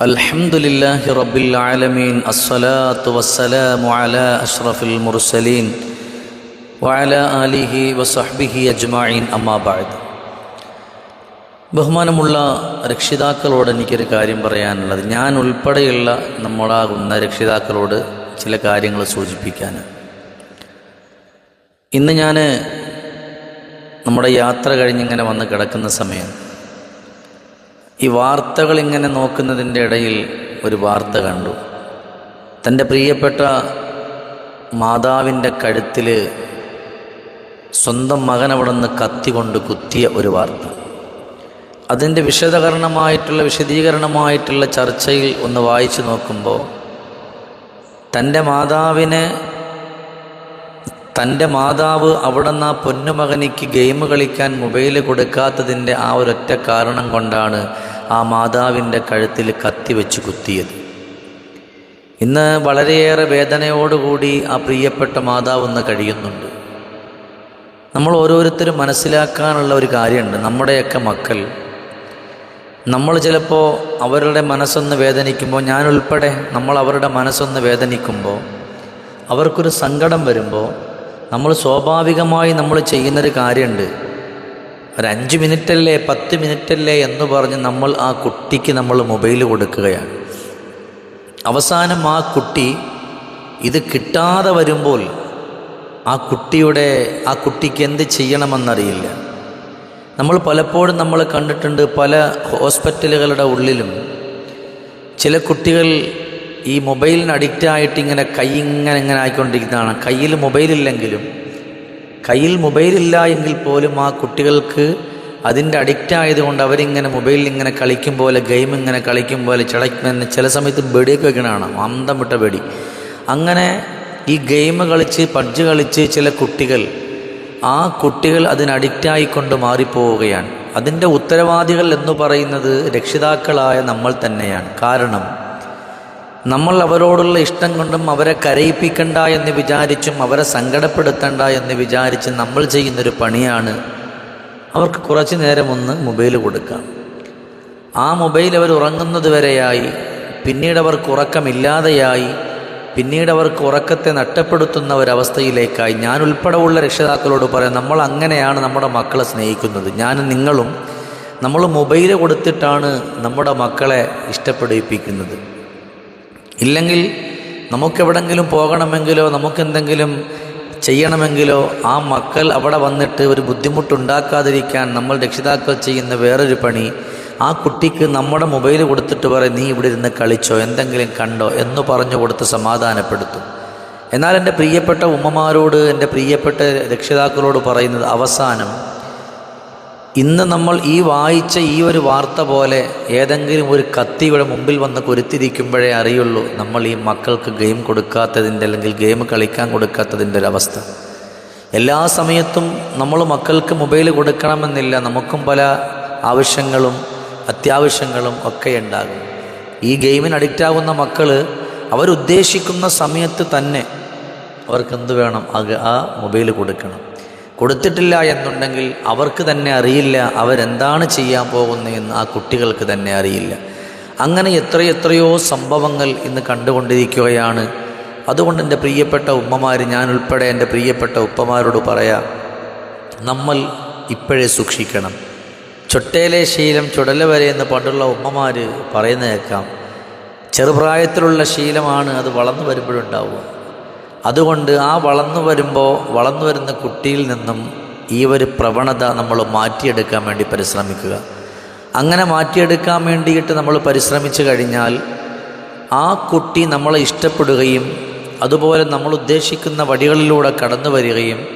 الحمد لله رب العالمين الصلاة والسلام على أشرف المرسلين وعلى آله وصحبه أجمعين أما بعد ബഹുമാനമുള്ള രക്ഷിതാക്കളോട് എനിക്കൊരു കാര്യം പറയാനുള്ളത് ഞാൻ ഉൾപ്പെടെയുള്ള നമ്മളാകുന്ന രക്ഷിതാക്കളോട് ചില കാര്യങ്ങൾ സൂചിപ്പിക്കാൻ ഇന്ന് ഞാൻ നമ്മുടെ യാത്ര കഴിഞ്ഞിങ്ങനെ വന്ന് കിടക്കുന്ന സമയം ഈ വാർത്തകൾ ഇങ്ങനെ നോക്കുന്നതിന്റെ ഇടയിൽ ഒരു വാർത്ത കണ്ടു. തന്റെ പ്രിയപ്പെട്ട മാതാവിന്റെ കഴുത്തിൽ സ്വന്തം മകൻ അവിടെ നിന്ന് കുത്തിയ ഒരു വാർത്ത. അതിന്റെ വിശദകരണമായിട്ടുള്ള വിശദീകരണമായിട്ടുള്ള ചർച്ചയിൽ ഒന്ന് വായിച്ചു നോക്കുമ്പോൾ തന്റെ മാതാവിനെ തന്റെ മാതാവ് അവിടെ നിന്ന് ആ പൊന്നുമകനിക്ക് ഗെയിം കളിക്കാൻ മൊബൈൽ കൊടുക്കാത്തതിന്റെ ആ ഒരൊറ്റ കാരണം കൊണ്ടാണ് ആ മാതാവിന്റെ കഴുത്തിൽ കത്തി വെച്ച് കുത്തിയത്. ഇന്ന് വളരെയേറെ വേദനയോടുകൂടി ആ പ്രിയപ്പെട്ട മാതാവ് ഇന്ന് കഴിയുന്നുണ്ട്. നമ്മൾ ഓരോരുത്തരും മനസ്സിലാക്കാനുള്ള ഒരു കാര്യമുണ്ട്. നമ്മുടെയൊക്കെ മക്കൾ. നമ്മൾ ചിലപ്പോൾ അവരുടെ മനസ്സൊന്ന് വേദനിക്കുമ്പോൾ ഞാനുൾപ്പെടെ നമ്മൾ അവരുടെ മനസ്സൊന്ന് വേദനിക്കുമ്പോൾ അവർക്കൊരു സങ്കടം വരുമ്പോൾ നമ്മൾ സ്വാഭാവികമായി നമ്മൾ ചെയ്യുന്നൊരു കാര്യമുണ്ട്. ഒരു അഞ്ച് മിനിറ്റല്ലേ പത്ത് മിനിറ്റല്ലേ എന്ന് പറഞ്ഞ് നമ്മൾ ആ കുട്ടിക്ക് നമ്മൾ മൊബൈൽ കൊടുക്കുകയാണ്. അവസാനം ആ കുട്ടി ഇത് കിട്ടാതെ വരുമ്പോൾ ആ കുട്ടിയുടെ ആ കുട്ടിക്ക് എന്ത് ചെയ്യണമെന്നറിയില്ല. നമ്മൾ പലപ്പോഴും നമ്മൾ കണ്ടിട്ടുണ്ട് പല ഹോസ്പിറ്റലുകളുടെ ഉള്ളിലും ചില കുട്ടികൾ ഈ മൊബൈലിന് അഡിക്റ്റായിട്ട് ഇങ്ങനെ കൈ ഇങ്ങനെ ഇങ്ങനെ ആയിക്കൊണ്ടിരിക്കുന്നതാണ്. കയ്യിൽ മൊബൈലില്ലെങ്കിലും കയ്യിൽ മൊബൈലില്ല എങ്കിൽ പോലും ആ കുട്ടികൾക്ക് അതിന്റെ അഡിക്റ്റ് ആയതുകൊണ്ട് അവരിങ്ങനെ മൊബൈലിൽ ഇങ്ങനെ കളിക്കും പോലെ ഗെയിം ഇങ്ങനെ കളിക്കും പോലെ ചിടക്കുന്ന ചില സമയത്ത് വെടിയൊക്കെ വെക്കണതാണ്. അന്തം വിട്ട വെടി അങ്ങനെ ഈ ഗെയിം കളിച്ച് പബ്ജ് കളിച്ച് ചില കുട്ടികൾ ആ കുട്ടികൾ അതിന് അഡിക്റ്റായിക്കൊണ്ട് മാറിപ്പോവുകയാണ്. അതിന്റെ ഉത്തരവാദികൾ എന്ന് പറയുന്നത് രക്ഷിതാക്കളായ നമ്മൾ തന്നെയാണ്. കാരണം നമ്മൾ അവരോടുള്ള ഇഷ്ടം കൊണ്ടും അവരെ കരയിപ്പിക്കണ്ട എന്ന് വിചാരിച്ചും അവരെ സങ്കടപ്പെടുത്തണ്ട എന്ന് വിചാരിച്ച് നമ്മൾ ചെയ്യുന്നൊരു പണിയാണ്. അവർക്ക് കുറച്ച് നേരം ഒന്ന് മൊബൈൽ കൊടുക്കാം. ആ മൊബൈൽ അവർ ഉറങ്ങുന്നത് വരെയായി. പിന്നീട് അവർക്ക് ഉറക്കമില്ലാതെയായി. പിന്നീട് അവർക്ക് ഉറക്കത്തെ നഷ്ടപ്പെടുത്തുന്ന ഒരവസ്ഥയിലേക്കായി. ഞാൻ ഉൾപ്പെടെ ഉള്ള രക്ഷിതാക്കളോട് പറയാം നമ്മൾ അങ്ങനെയാണ് നമ്മുടെ മക്കളെ സ്നേഹിക്കുന്നത്. ഞാനും നിങ്ങളും നമ്മൾ മൊബൈൽ കൊടുത്തിട്ടാണ് നമ്മുടെ മക്കളെ ഇഷ്ടപ്പെടിപ്പിക്കുന്നത് ഇല്ലെങ്കിൽ നമുക്കെവിടെങ്കിലും പോകണമെങ്കിലോ നമുക്കെന്തെങ്കിലും ചെയ്യണമെങ്കിലോ ആ മക്കൾ അവിടെ വന്നിട്ട് ഒരു ബുദ്ധിമുട്ടുണ്ടാക്കാതിരിക്കാൻ നമ്മൾ രക്ഷിതാക്കൾ ചെയ്യുന്ന വേറൊരു പണി ആ കുട്ടിക്ക് നമ്മുടെ മൊബൈൽ കൊടുത്തിട്ട് പറയും നീ ഇവിടെ ഇരുന്ന് കളിച്ചോ എന്തെങ്കിലും കണ്ടോ എന്ന് പറഞ്ഞു കൊടുത്ത് സമാധാനപ്പെടുത്തും. എന്നാൽ എന്റെ പ്രിയപ്പെട്ട ഉമ്മമാരോട് എന്റെ പ്രിയപ്പെട്ട രക്ഷിതാക്കളോട് പറയുന്നത് അവസാനം ഇന്ന് നമ്മൾ ഈ വായിച്ച ഈ ഒരു വാർത്ത പോലെ ഏതെങ്കിലും ഒരു കത്തിയുടെ മുമ്പിൽ വന്ന് കുരുത്തിരിക്കുമ്പോഴേ അറിയുള്ളൂ നമ്മൾ ഈ മക്കൾക്ക് ഗെയിം കൊടുക്കാത്തതിന്റെ അല്ലെങ്കിൽ ഗെയിം കളിക്കാൻ കൊടുക്കാത്തതിന്റെ ഒരവസ്ഥ. എല്ലാ സമയത്തും നമ്മൾ മക്കൾക്ക് മൊബൈൽ കൊടുക്കണമെന്നില്ല. നമുക്കും പല ആവശ്യങ്ങളും അത്യാവശ്യങ്ങളും ഒക്കെ ഉണ്ടാകും. ഈ ഗെയിമിന് അഡിക്റ്റ് ആകുന്ന മക്കൾ അവരുദ്ദേശിക്കുന്ന സമയത്ത് തന്നെ അവർക്ക് എന്ത് വേണം? ആ മൊബൈൽ കൊടുക്കണം. കൊടുത്തിട്ടില്ല എന്നുണ്ടെങ്കിൽ അവർക്ക് തന്നെ അറിയില്ല അവരെന്താണ് ചെയ്യാൻ പോകുന്നതെന്ന് ആ കുട്ടികൾക്ക് തന്നെ അറിയില്ല. അങ്ങനെ എത്രയെത്രയോ സംഭവങ്ങൾ ഇന്ന് കണ്ടുകൊണ്ടിരിക്കുകയാണ്. അതുകൊണ്ട് എന്റെ പ്രിയപ്പെട്ട ഉമ്മമാർ ഞാൻ ഉൾപ്പെടെ എന്റെ പ്രിയപ്പെട്ട ഉപ്പമാരോട് പറയാം നമ്മൾ ഇപ്പോഴേ സൂക്ഷിക്കണം. ചൊട്ടയിലെ ശീലം ചുടല വരെ എന്ന് പണ്ടുള്ള ഉമ്മമാർ പറയുന്ന കേൾക്കാം. ചെറുപ്രായത്തിലുള്ള ശീലമാണ് അത് വളർന്നു വരുമ്പോഴുണ്ടാവുക. അതുകൊണ്ട് ആ വളർന്നു വരുമ്പോൾ വളർന്നു വരുന്ന കുട്ടിയിൽ നിന്നും ഈ ഒരു പ്രവണത നമ്മൾ മാറ്റിയെടുക്കാൻ വേണ്ടി പരിശ്രമിക്കുക. അങ്ങനെ മാറ്റിയെടുക്കാൻ വേണ്ടിയിട്ട് നമ്മൾ പരിശ്രമിച്ചു കഴിഞ്ഞാൽ ആ കുട്ടി നമ്മളെ ഇഷ്ടപ്പെടുകയും അതുപോലെ നമ്മൾ ഉദ്ദേശിക്കുന്ന വഴികളിലൂടെ കടന്നു വരികയും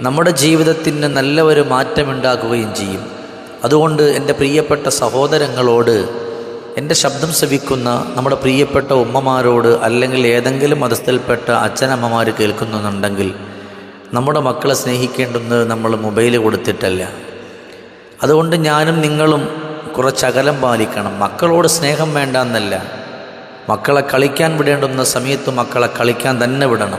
നമ്മുടെ ജീവിതത്തിന് നല്ല ഒരു മാറ്റമുണ്ടാക്കുകയും ചെയ്യും. അതുകൊണ്ട് എന്റെ പ്രിയപ്പെട്ട സഹോദരങ്ങളോട് എന്റെ ശബ്ദം ശ്രവിക്കുന്ന നമ്മുടെ പ്രിയപ്പെട്ട ഉമ്മമാരോട് അല്ലെങ്കിൽ ഏതെങ്കിലും മതസ്ഥയിൽപ്പെട്ട അച്ഛനമ്മമാർ കേൾക്കുന്നുണ്ടെങ്കിൽ നമ്മുടെ മക്കളെ സ്നേഹിക്കേണ്ടുന്നത് നമ്മൾ മൊബൈൽ കൊടുത്തിട്ടല്ല. അതുകൊണ്ട് ഞാനും നിങ്ങളും കുറച്ചകലം പാലിക്കണം. മക്കളോട് സ്നേഹം വേണ്ട എന്നല്ല മക്കളെ കളിക്കാൻ വിടേണ്ടുന്ന സമയത്ത് മക്കളെ കളിക്കാൻ തന്നെ വിടണം.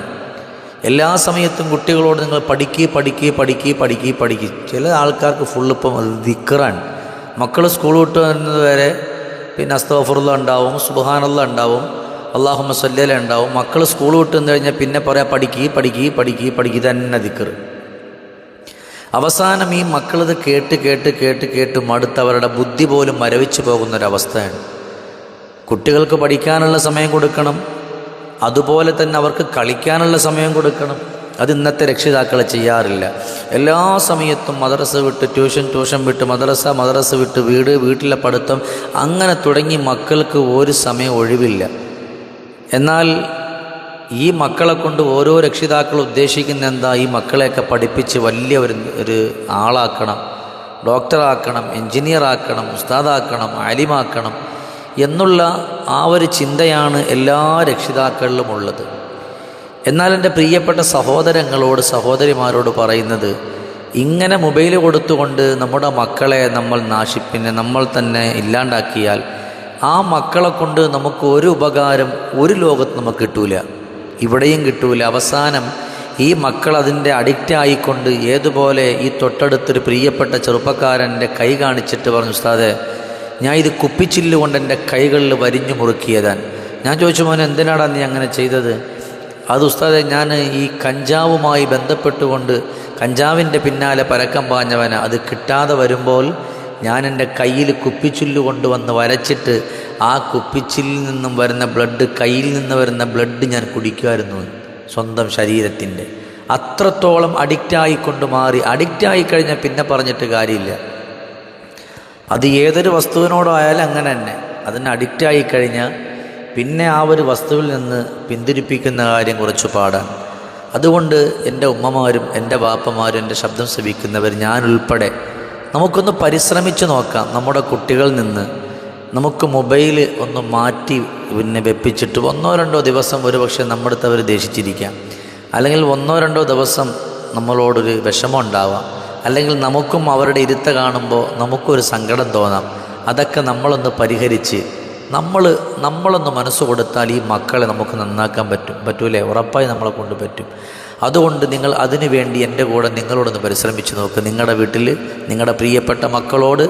എല്ലാ സമയത്തും കുട്ടികളോട് നിങ്ങൾ പഠിക്കുക പഠിക്കുക പഠിക്കുക പഠിക്കുക പഠിക്കുക ചില ആൾക്കാർക്ക് ഫുള്ളിപ്പം ദിക്കറാണ് മക്കൾ സ്കൂൾ വിട്ട് വരുന്നത് വരെ പിന്നെ അസ്തഫറുള്ള ഉണ്ടാവും സുബഹാനുള്ള ഉണ്ടാവും അള്ളാഹു മസല്ലല ഉണ്ടാവും. മക്കൾ സ്കൂൾ വിട്ട് കഴിഞ്ഞാൽ പിന്നെ പറയാം പഠിക്കി പഠിക്കി പഠിക്കി പഠിക്കി തന്നെ ദിക്കർ അവസാനം ഈ മക്കളിത് കേട്ട് കേട്ട് കേട്ട് കേട്ട് മടുത്ത് അവരുടെ ബുദ്ധി പോലും മരവിച്ചു പോകുന്നൊരവസ്ഥയാണ്. കുട്ടികൾക്ക് പഠിക്കാനുള്ള സമയം കൊടുക്കണം അതുപോലെ തന്നെ അവർക്ക് കളിക്കാനുള്ള സമയം കൊടുക്കണം. അത് ഇന്നത്തെ രക്ഷിതാക്കളെ ചെയ്യാറില്ല. എല്ലാ സമയത്തും മദ്രസ വിട്ട് ട്യൂഷൻ ട്യൂഷൻ വിട്ട് മദ്രസ മദ്രസ വിട്ട് വീട് വീട്ടിലെ പഠിത്തം അങ്ങനെ തുടങ്ങി മക്കൾക്ക് ഒരു സമയം ഒഴിവില്ല. എന്നാൽ ഈ മക്കളെ കൊണ്ട് ഓരോ രക്ഷിതാക്കൾ ഉദ്ദേശിക്കുന്ന എന്താ? ഈ മക്കളെയൊക്കെ പഠിപ്പിച്ച് വലിയ ഒരു ഒരു ആളാക്കണം ഡോക്ടറാക്കണം എൻജിനീയർ ആക്കണം ഉസ്താദാക്കണം ആലിമാക്കണം എന്നുള്ള ആ ഒരു ചിന്തയാണ് എല്ലാ രക്ഷിതാക്കളിലും ഉള്ളത്. എന്നാൽ എന്റെ പ്രിയപ്പെട്ട സഹോദരങ്ങളോട് സഹോദരിമാരോട് പറയുന്നത് ഇങ്ങനെ മൊബൈൽ കൊടുത്തുകൊണ്ട് നമ്മുടെ മക്കളെ നമ്മൾ നാശിപ്പിനെ നമ്മൾ തന്നെ ഇല്ലാണ്ടാക്കിയാൽ ആ മക്കളെ കൊണ്ട് നമുക്ക് ഒരു ഉപകാരം ഒരു ലോകത്ത് നമുക്ക് കിട്ടൂല. ഇവിടെയും കിട്ടൂല. അവസാനം ഈ മക്കൾ അതിന്റെ അഡിക്റ്റ് ആയിക്കൊണ്ട് ഏതുപോലെ ഈ തൊട്ടടുത്തൊരു പ്രിയപ്പെട്ട ചെറുപ്പക്കാരന്റെ കൈ കാണിച്ചിട്ട് പറഞ്ഞു ഉസ്താദെ ഞാൻ ഇത് കുപ്പിച്ചില്ലുകൊണ്ട് എന്റെ കൈകളിൽ വരിഞ്ഞു മുറുക്കിയതാണ്. ഞാൻ ചോദിച്ചു മോനെ എന്തിനാടാ നീ അങ്ങനെ ചെയ്തത്? അത് ഉസ്താദെ ഞാൻ ഈ കഞ്ചാവുമായി ബന്ധപ്പെട്ടുകൊണ്ട് കഞ്ചാവിന്റെ പിന്നാലെ പരക്കം പാഞ്ഞവന. അത് കിട്ടാതെ വരുമ്പോൾ ഞാൻ എന്റെ കയ്യിൽ കുപ്പിച്ചില്ല് കൊണ്ടുവന്ന് വരച്ചിട്ട് ആ കുപ്പിച്ചില്ലിൽ നിന്നും വരുന്ന ബ്ലഡ് കയ്യിൽ നിന്ന് വരുന്ന ബ്ലഡ് ഞാൻ കുടിക്കുമായിരുന്നു സ്വന്തം ശരീരത്തിന്റെ. അത്രത്തോളം അഡിക്റ്റായിക്കൊണ്ട് മാറി. അഡിക്റ്റായി കഴിഞ്ഞാൽ പിന്നെ പറഞ്ഞിട്ട് കാര്യമില്ല. അത് ഏതൊരു വസ്തുവിനോടായാലും അങ്ങനെ തന്നെ. അതിന് അഡിക്റ്റായി കഴിഞ്ഞാൽ പിന്നെ ആ ഒരു വസ്തുവിൽ നിന്ന് പിന്തിരിപ്പിക്കുന്ന കാര്യം കുറച്ച് പാടാണ് അതുകൊണ്ട് എന്റെ ഉമ്മമാരും എന്റെ ബാപ്പമാരും എന്റെ ശബ്ദം ശ്രവിക്കുന്നവർ ഞാനുൾപ്പെടെ നമുക്കൊന്ന് പരിശ്രമിച്ച് നോക്കാം. നമ്മുടെ കുട്ടികളിൽ നിന്ന് നമുക്ക് മൊബൈൽ ഒന്ന് മാറ്റി പിന്നെ വെപ്പിച്ചിട്ട് ഒന്നോ രണ്ടോ ദിവസം ഒരുപക്ഷെ നമ്മുടെ അവർ ദേഷിച്ചിരിക്കാം. അല്ലെങ്കിൽ ഒന്നോ രണ്ടോ ദിവസം നമ്മളോടൊരു വിഷമം ഉണ്ടാവാം. അല്ലെങ്കിൽ നമുക്കും അവരുടെ ഇരുത്ത കാണുമ്പോൾ നമുക്കൊരു സങ്കടം തോന്നാം. അതൊക്കെ നമ്മളൊന്ന് പരിഹരിച്ച് നമ്മൾ നമ്മളൊന്ന് മനസ്സ് കൊടുത്താൽ ഈ മക്കളെ നമുക്ക് നന്നാക്കാൻ പറ്റും. പറ്റൂലേ? ഉറപ്പായി നമ്മളെ കൊണ്ട് പറ്റും. അതുകൊണ്ട് നിങ്ങൾ അതിനു വേണ്ടി എന്റെ കൂടെ നിങ്ങളോടൊന്ന് പരിശ്രമിച്ച് നോക്ക്. നിങ്ങളുടെ വീട്ടിൽ നിങ്ങളുടെ പ്രിയപ്പെട്ട മക്കളോട്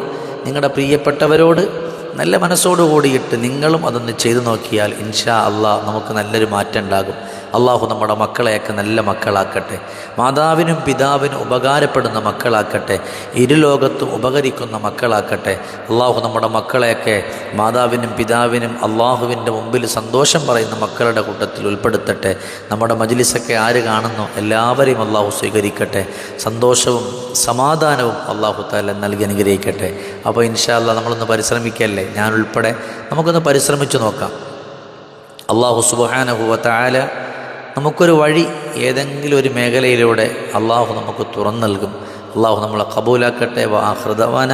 നിങ്ങളുടെ പ്രിയപ്പെട്ടവരോട് നല്ല മനസ്സോടു കൂടിയിട്ട് നിങ്ങളും അതൊന്ന് ചെയ്തു നോക്കിയാൽ ഇൻഷാ അള്ളാഹ് നമുക്ക് നല്ലൊരു മാറ്റം ഉണ്ടാകും. അള്ളാഹു നമ്മുടെ മക്കളെയൊക്കെ നല്ല മക്കളാക്കട്ടെ. മാതാവിനും പിതാവിനും ഉപകാരപ്പെടുന്ന മക്കളാക്കട്ടെ. ഇരുലോകത്തും ഉപകരിക്കുന്ന മക്കളാക്കട്ടെ. അള്ളാഹു നമ്മുടെ മക്കളെയൊക്കെ മാതാവിനും പിതാവിനും അള്ളാഹുവിന്റെ മുമ്പിൽ സന്തോഷം പറയുന്ന മക്കളുടെ കൂട്ടത്തിൽ ഉൾപ്പെടുത്തട്ടെ. നമ്മുടെ മജിലിസൊക്കെ ആര് കാണുന്നു? എല്ലാവരെയും അള്ളാഹു സ്വീകരിക്കട്ടെ. സന്തോഷവും സമാധാനവും അള്ളാഹു താല നൽകി അനുഗ്രഹിക്കട്ടെ. അപ്പോൾ ഇൻഷാല്ല നമ്മളൊന്ന് പരിശ്രമിക്കല്ലേ? ഞാനുൾപ്പെടെ നമുക്കൊന്ന് പരിശ്രമിച്ചു നോക്കാം. അള്ളാഹു സുബാനഹുവത്തായ നമുക്കൊരു വഴി ഏതെങ്കിലും ഒരു മേഖലയിലൂടെ അള്ളാഹു നമുക്ക് തുറന്നു നൽകും. അള്ളാഹു നമ്മളെ കബൂലാക്കട്ടെ. വാഹൃദവാന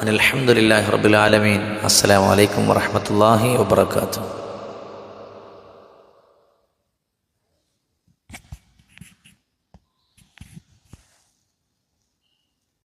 അനിൽഹമുല്ലാഹി റബുലാലമീൻ അസ്സാം വലൈക്കും വാഹമത്തല്ലാഹി വാത്തു